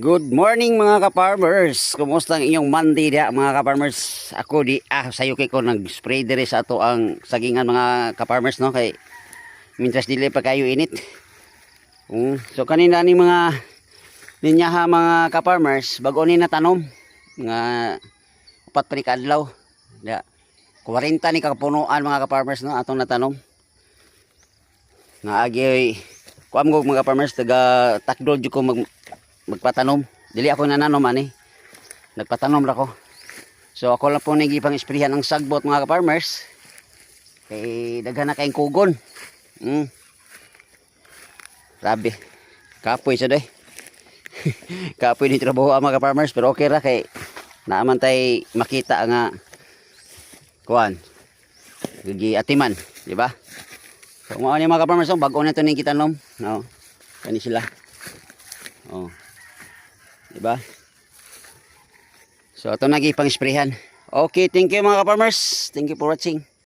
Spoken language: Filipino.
Good morning mga ka-farmers. Kumusta ang inyong Monday dia mga ka-farmers? Ako di ah sayo kay ko nag-spray dire sa ato ang sagingan mga ka-farmers no kay mintras dili pa kayo init. Mm. So kanina ni mga ninyaha mga ka-farmers bago ni natanom nga upat pa ni kadlaw. Ya. 40 ni kapunuan mga ka-farmers no atong natanom. Nga agi kuam ko mga farmers taga takdol jud ko mag magpatanom. Dili ako nananom ani. Nagpatanom ra ko. So ako lang po nagipang isprihan ng sagbot mga ka-farmers. Kay daghan na kayong kugon. Mm. Grabe. Kapoy sa day. Kapoy ni trabaho ang mga ka-farmers pero okay ra kay naaman tay makita nga kuan. Gigi atiman, di ba? So, mga ni mga ka-farmers, oh, bago na ito ning kitanom. No? Kani sila. Diba? So, ito naging pang-sprayhan. Okay, thank you mga ka-farmers. Thank you for watching.